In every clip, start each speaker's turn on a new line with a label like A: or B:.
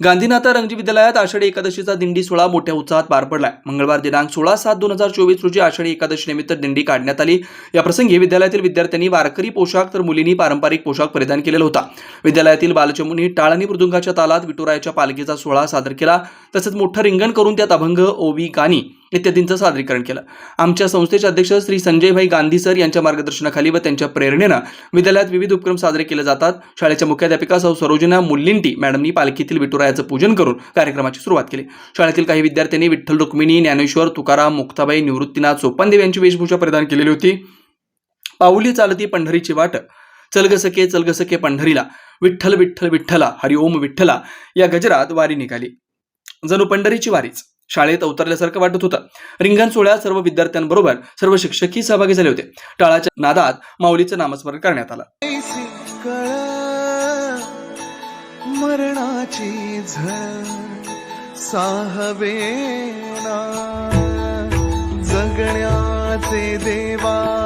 A: गांधीनाथा रंगजी विद्यालयात आषाढी एकादशीचा दिंडी सोहळा मोठ्या उत्साहात पार पडलाय. मंगळवार दिनांक सोळा सात दोन हजार चोवीस रोजी आषाढी एकादशी निमित्त दिंडी काढण्यात आली. या प्रसंगी विद्यालयातील विद्यार्थ्यांनी वारकरी पोशाख तर मुलींनी पारंपरिक पोशाख परिधान केलेला होता. विद्यालयातील बालचमूंनी टाळ आणि मृदुंगाच्या तालात विठुरायाच्या पालखीचा सोहळा सादर केला. तसंच मोठं रिंगण करून त्यात अभंग ओवी गाणी इत्यादींचं सादरीकरण केलं. आमच्या संस्थेचे अध्यक्ष श्री संजयभाई गांधी सर यांच्या मार्गदर्शनाखाली व त्यांच्या प्रेरणेनं विद्यालयात विविध उपक्रम साजरे केले जातात. शाळेच्या मुख्याध्यापिका सौ सरोजना मुल्लिंटी मॅडमनी पालखीतील विठुरायाचं पूजन करून कार्यक्रमाची सुरुवात केली. शाळेतील काही विद्यार्थ्यांनी विठ्ठल रुक्मिणी ज्ञानेश्वर तुकाराम मुक्ताबाई निवृत्तीनाथ सोपानदेव यांची वेशभूषा प्रदान केलेली होती. पाऊली चालती पंढरीची वाट चलगसके चलगसके पंढरीला विठ्ठल विठ्ठल विठ्ठला हरिओम विठ्ठला या गजरात वारी निघाली. जणू पंढरीची वारीच. शाळेत अवतरल्यासारखं वाटत होतं. रिंगण सोहळ्यात सर्व विद्यार्थ्यांबरोबर सर्व शिक्षकही सहभागी झाले होते. टाळाच्या नादात माऊलीचं नामस्मरण करण्यात आलं.
B: मरणाची जगण्याचे देवा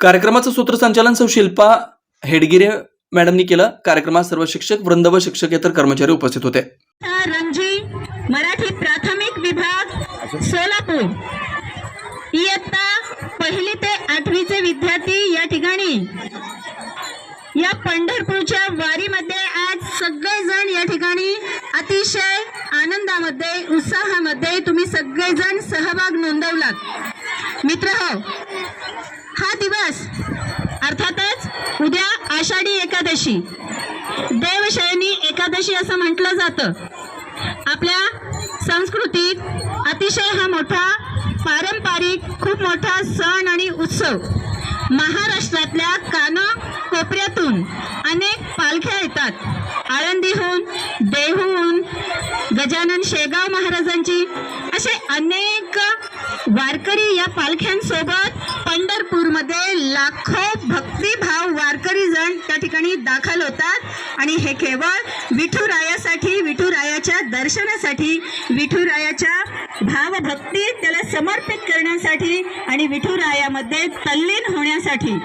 A: कार्यक्रमाचं सूत्रसंचालन सौ शिल्पा हेडगिरे मॅडमनी केलं. कार्यक्रमात सर्व शिक्षक वृंद व शिक्षकेतर कर्मचारी उपस्थित होते.
C: रंजी मराठी प्राथमिक विभाग सोलापूर. इयत्ता पहिली ते आठवीचे विद्यार्थी या ठिकाणी. या पंढरपूरच्या वारीमध्ये आज सगळेजण या ठिकाणी अतिशय आनंदामध्ये उत्साहामध्ये तुम्ही सगळेजण सहभाग नोंदवलात. मित्र हो एकादशी. देवशयनी एकादशी असं म्हटलं जातं. आपल्या संस्कृतीत अतिशय हा मोठा पारंपरिक खूप मोठा सण आणि उत्सव. महाराष्ट्रातल्या काना कोपऱ्यातून अनेक पालख्या येतात. आळंदीहून देहून गजानन शेगाव महाराजांची असे अनेक वारकरी या पालख्यांसोबत पंढरपूरमध्ये लाखो भक्तिभाव ठिकाणी दाखल होतात. आणि हे केवळ विठुरायासाठी विठुरायाच्या दर्शनासाठी विठुरायाच्या भावभक्ती त्याला समर्पित करण्यासाठी आणि विठुरायामध्ये तल्लीन होण्यासाठी.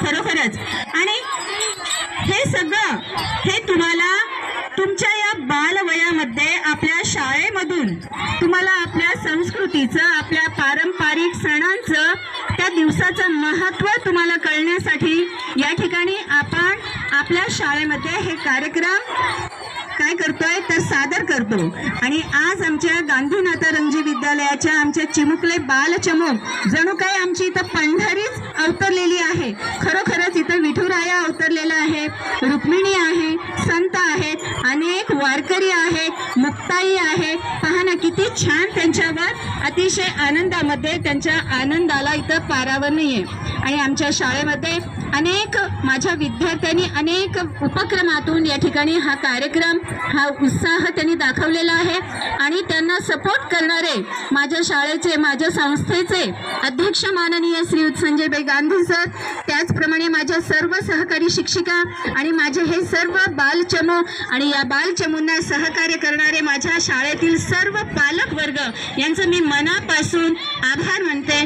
C: खरोखरच. आणि हे सगळं हे तुम्हाला तुमच्या या बालवयामध्ये आपल्या शाळेमधून तुम्हाला आपल्या संस्कृतीचं आपल्या पारंपरिक सणांचं त्या दिवसाचं महत्त्व शाळेमध्ये हे कार्यक्रम काय करतोय तर सादर करतो. आणि आज आमच्या गांधीनाथ रंजी विद्यालयाच्या आमच्या चिमुकले बालचमूक जणू काय आमची इथं पंढरीच अवतरलेली आहे. खरोखरच इथं विठुराया अवतरलेला आहे रुक्मिणी आहे संत आहेत अनेक वारकरी आहेत मुक्ताई आहे पहा छान त्यांच्यावर अतिशय आनंदामध्ये त्यांच्या आनंदाला इथं पारावर नाहीये. आणि आमच्या शाळेमध्ये अनेक माझ्या विद्यार्थ्यांनी अनेक उपक्रमातून या ठिकाणी हा कार्यक्रम हा उत्साह त्यांनी दाखवलेला आहे. आणि त्यांना सपोर्ट करणारे माझ्या शाळेचे माझ्या संस्थेचे अध्यक्ष माननीय श्री संजयबाई गांधी सर त्याचप्रमाणे माझ्या सर्व सहकारी शिक्षिका आणि माझे हे सर्व बालचमू आणि या बालचमूंना सहकार्य करणारे माझ्या शाळेतील सर्व पालक वर्ग यांचं मी मनापासून आभार मानते.